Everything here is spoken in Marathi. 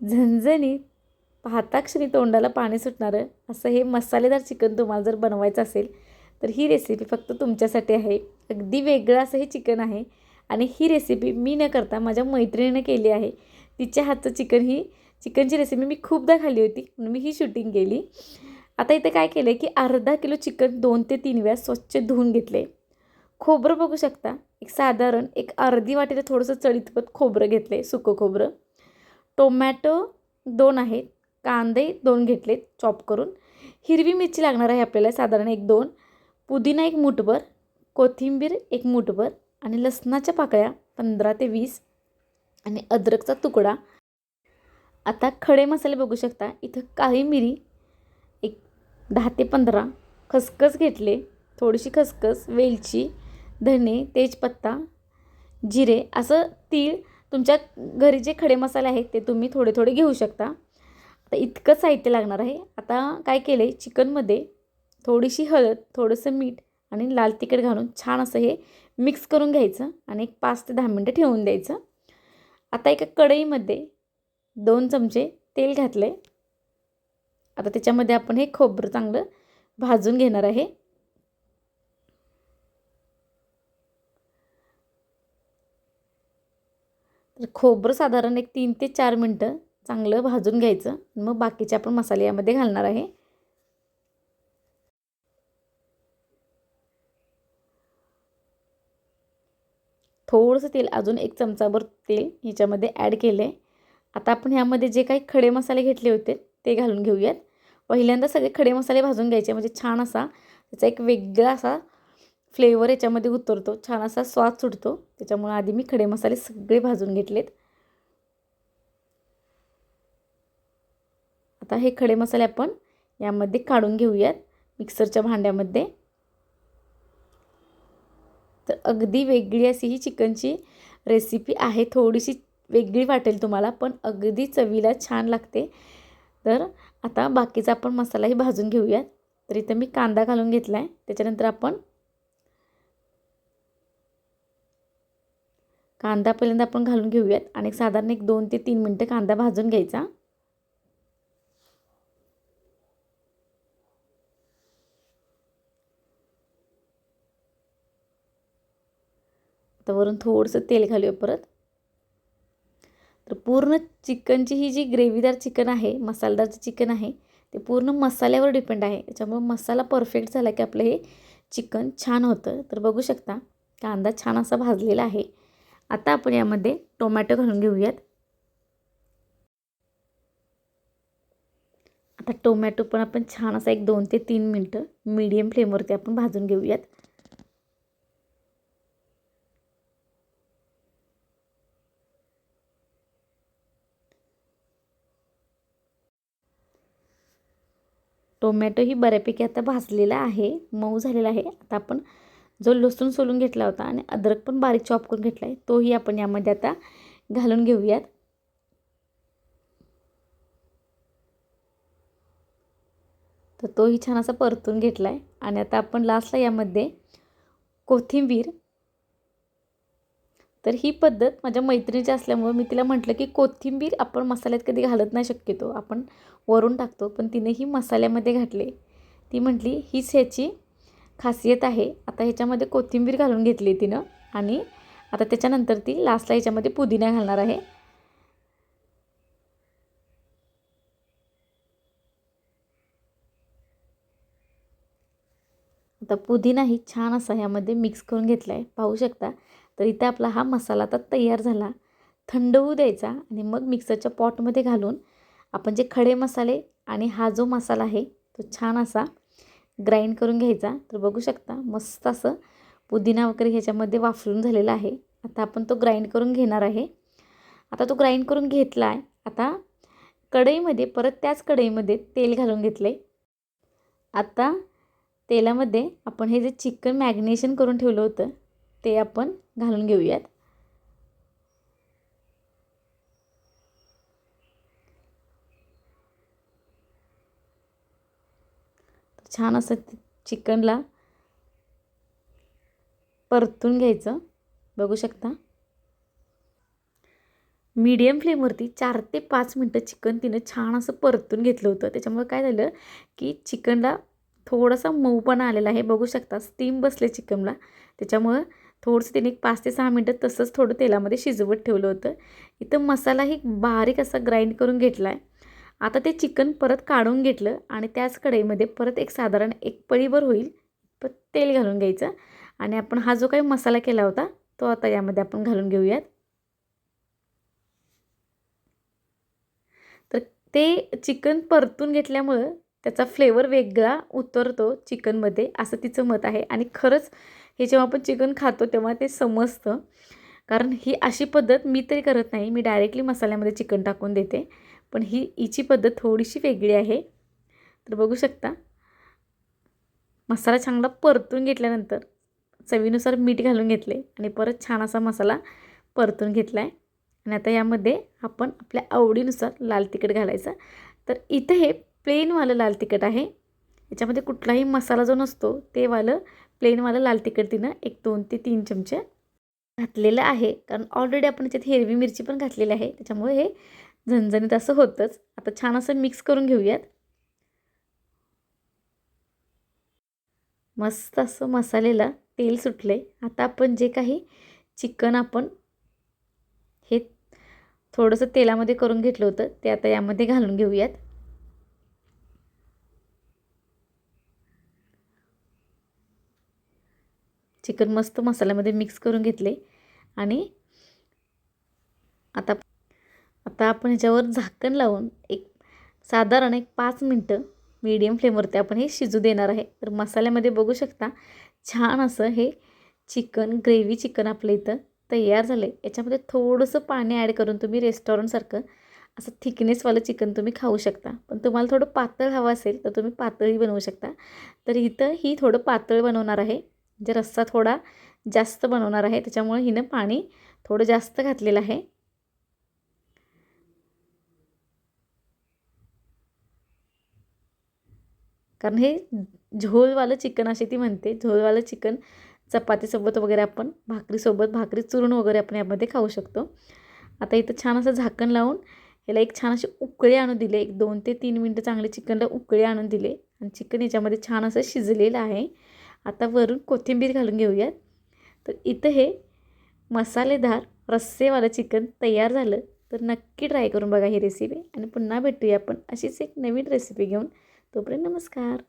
झणझणीत पाहता क्षणी तोंडाला पाणी सुटणारं असं हे मसालेदार चिकन तुम्हाला जर बनवायचं असेल तर ही रेसिपी फक्त तुमच्यासाठी आहे. अगदी वेगळं असं हे चिकन आहे. आणि ही रेसिपी मी न करता माझ्या मैत्रिणीनं केली आहे. तिच्या हातचं चिकन ही चिकनची रेसिपी मी खूपदा खाल्ली होती. म्हणून मी ही शूटिंग केली. आता इथे काय केलं आहे की अर्धा किलो चिकन दोन ते तीन वेळा स्वच्छ धुवून घेतले खोबरं बघू शकता. एक साधारण एक अर्धी वाटीला थोडंसं चळीतपत खोबरं घेतलं आहे सुकं खोबरं. टोमॅटो दोन आहेत कांदे दोन घेतलेत चॉप करून. हिरवी मिरची लागणार आहे आपल्याला साधारण एक दोन. पुदिना एक मूठभर कोथिंबीर एक मूठभर आणि लसणाच्या पाकळ्या पंधरा ते वीस आणि अद्रकचा तुकडा. आता खडे मसाले बघू शकता. इथं काळी मिरी एक दहा ते पंधरा खसखस घेतले थोडीशी खसखस वेलची धने तेजपत्ता जिरे असं तीळ तुमच्या घरी जे खडे मसाले आहेत ते तुम्ही थोडे थोडे घेऊ शकता. आता इतकं साहित्य लागणार आहे. आता काय केलं आहे चिकनमध्ये थोडीशी हळद थोडंसं मीठ आणि लाल तिखट घालून छान असं हे मिक्स करून घ्यायचं आणि एक पाच ते दहा मिनटं ठेवून द्यायचं. आता एका कढईमध्ये दोन चमचे तेल घातले आता त्याच्यामध्ये आपण हे खोबरं चांगलं भाजून घेणार आहे. तर खोबरं साधारण एक तीन ते चार मिनटं चांगलं भाजून घ्यायचं. मग बाकीचे आपण मसाले यामध्ये घालणार आहे. थोडंसं तेल अजून एक चमचाभर तेल ह्याच्यामध्ये ॲड केलं आहे आता आपण ह्यामध्ये जे काही खडे मसाले घेतले होते ते घालून घेऊयात. पहिल्यांदा सगळे खडे मसाले भाजून घ्यायचे म्हणजे छान असा त्याचा एक वेगळा असा फ्लेवर याच्यामध्ये उतरतो. छान असा स्वाद सुटतो. त्याच्यामुळं आधी मी खडे मसाले सगळे भाजून घेतलेत. आता हे खडे मसाले आपण यामध्ये काढून घेऊयात मिक्सरच्या भांड्यामध्ये. तर अगदी वेगळी अशी ही चिकनची रेसिपी आहे. थोडीशी वेगळी वाटेल तुम्हाला पण अगदी चवीला छान लागते. तर आता बाकीचा आपण मसालाही भाजून घेऊयात. तर इथं मी कांदा घालून घेतला आहे त्याच्यानंतर आपण कांदा पहिल्यांदा आपण घालून घेऊयात. आणि साधारण एक दोन ते तीन मिनटं कांदा भाजून घ्यायचा. तर वरून थोडंसं तेल घालूया परत. तर पूर्ण चिकनची ही जी ग्रेव्हीदार चिकन आहे मसालेदार जे चिकन आहे ते पूर्ण मसाल्यावर डिपेंड आहे. त्याच्यामुळे मसाला परफेक्ट झाला की आपलं हे चिकन छान होतं. तर बघू शकता कांदा छान असा भाजलेला आहे. आता आपण यामध्ये टोमॅटो घालून घेऊयात. आता टोमॅटो पण आपण छान असा एक दोन ते तीन मिनटं मीडियम फ्लेमवरती आपण भाजून घेऊयात. टोमॅटो ही बऱ्यापैकी आता भाजलेला आहे मऊ झालेला आहे. आता आपण जो लसूण सोलून घेतला होता आणि अद्रक पण बारीक चॉप करून घेतला आहे तोही आपण यामध्ये आता घालून घेऊयात. तर तोही छान असा परतून घेतला आहे आणि आता आपण लास्टला यामध्ये कोथिंबीर. तर ही पद्धत माझ्या मैत्रिणीची असल्यामुळे मी तिला म्हटलं की कोथिंबीर आपण मसाल्यात कधी घालत नाही शक्यतो. आपण वरून टाकतो पण तिने ही मसाल्यामध्ये घातले. ती म्हटली हीच ह्याची खासियत आहे. आता ह्याच्यामध्ये कोथिंबीर घालून घेतली तिनं आणि आता त्याच्यानंतर ती लास्टला ह्याच्यामध्ये पुदिना घालणार आहे. आता पुदिनाही छान असा ह्यामध्ये मिक्स करून घेतला आहे पाहू शकता. तर इथे आपला हा मसाला आता तयार झाला. थंड होऊ द्यायचा आणि मग मिक्सरच्या पॉटमध्ये घालून आपण जे खडे मसाले आणि हा जो मसाला आहे तो छान असा ग्राइंड करून घ्यायचा. तर बघू शकता मस्त असं पुदिना वगैरे ह्याच्यामध्ये वाफरून झालेला आहे. आता आपण तो ग्राइंड करून घेणार आहे. आता तो ग्राइंड करून घेतला आहे आता कढईमध्ये परत त्याच कढईमध्ये तेल घालून घेतले आता तेलामध्ये आपण हे जे चिकन मॅग्नेशन करून ठेवलं होतं ते आपण घालून घेऊयात. छान असं चिकनला परतून घ्यायचं. बघू शकता. मीडियम फ्लेमवरती चार ते पाच मिनटं चिकन तिनं छान असं परतून घेतलं होतं. त्याच्यामुळे काय झालं की चिकनला थोडासा मऊपणा आलेला आहे. बघू शकता स्टीम बसले चिकनला. त्याच्यामुळं थोडंसं तिने एक पाच ते सहा मिनटं तसंच थोडं तेलामध्ये शिजवत ठेवलं होतं. इथं मसालाही बारीक असा ग्राइंड करून घेतला आहे आता ते चिकन परत काढून घेतलं आणि त्याच कढईमध्ये परत एक साधारण एक पळीभर होईल पण तेल घालून घ्यायचं. आणि आपण हा जो काही मसाला केला होता तो आता यामध्ये आपण घालून घेऊयात. तर ते चिकन परतून घेतल्यामुळं त्याचा फ्लेवर वेगळा उतरतो चिकनमध्ये असं तिचं मत आहे. आणि खरंच हे जेव्हा आपण चिकन खातो तेव्हा ते समजतं. कारण ही अशी पद्धत मी तरी करत नाही. मी डायरेक्टली मसाल्यामध्ये चिकन टाकून देते. पण ही हिची पद्धत थोडीशी वेगळी आहे. तर बघू शकता. मसाला चांगला परतून घेतल्यानंतर चवीनुसार मीठ घालून घेतले आणि परत छान असा मसाला परतून घेतला आहे आणि आता यामध्ये आपण आपल्या आवडीनुसार लाल तिखट घालायचं. तर इथं हे प्लेनवालं लाल तिखट आहे. याच्यामध्ये कुठलाही मसाला जो नसतो ते वालं प्लेनवालं लाल तिखट तिनं एक दोन ते तीन चमचे घातलेलं आहे. कारण ऑलरेडी आपण त्याच्यात हिरवी मिरची पण घातलेली आहे. त्याच्यामुळे हे झणझणीत असं होतंच. आता छान असं मिक्स करून घेऊयात. मस्त असं मसालेला तेल सुटले आता आपण जे काही चिकन आपण हे थोडंसं तेलामध्ये करून घेतलं होतं ते आता यामध्ये घालून घेऊयात. चिकन मस्त मसाल्यामध्ये मिक्स करून घेतले आणि आता आता आपण ह्याच्यावर झाकण लावून एक साधारण एक पाच मिनटं मीडियम फ्लेमवरती आपण हे शिजू देणार आहे. तर मसाल्यामध्ये बघू शकता छान असं हे चिकन ग्रेव्ही चिकन आपलं इथं तयार झालं आहे याच्यामध्ये थोडंसं पाणी ॲड करून तुम्ही रेस्टॉरंटसारखं असं थिकनेसवालं चिकन तुम्ही खाऊ शकता. पण तुम्हाला थोडं पातळ हवं असेल तर तुम्ही पातळही बनवू शकता. तर इथं ही थोडं पातळ बनवणार आहे. म्हणजे रस्सा थोडा जास्त बनवणार आहे त्याच्यामुळे हिनं पाणी थोडं जास्त घातलेलं आहे. कारण हे झोलवालं चिकन असे ती म्हणते. झोलवालं चिकन चपातीसोबत वगैरे आपण भाकरीसोबत भाकरी चुरून वगैरे आपण यामध्ये खाऊ शकतो. आता इथं छान असं झाकण लावून याला एक छान असे उकळे आणून दिले. एक दोन ते तीन मिनटं चांगले चिकनला उकळे आणून दिले. आणि चिकन याच्यामध्ये छान असं शिजलेलं आहे. आता वरून कोथिंबीर घालून घेऊयात. तर इथं हे मसालेदार रस्सेवालं चिकन तयार झालं. तर नक्की ट्राय करून बघा ही रेसिपी. आणि पुन्हा भेटूया आपण अशीच एक नवीन रेसिपी घेऊन. तोपर्यंत नमस्कार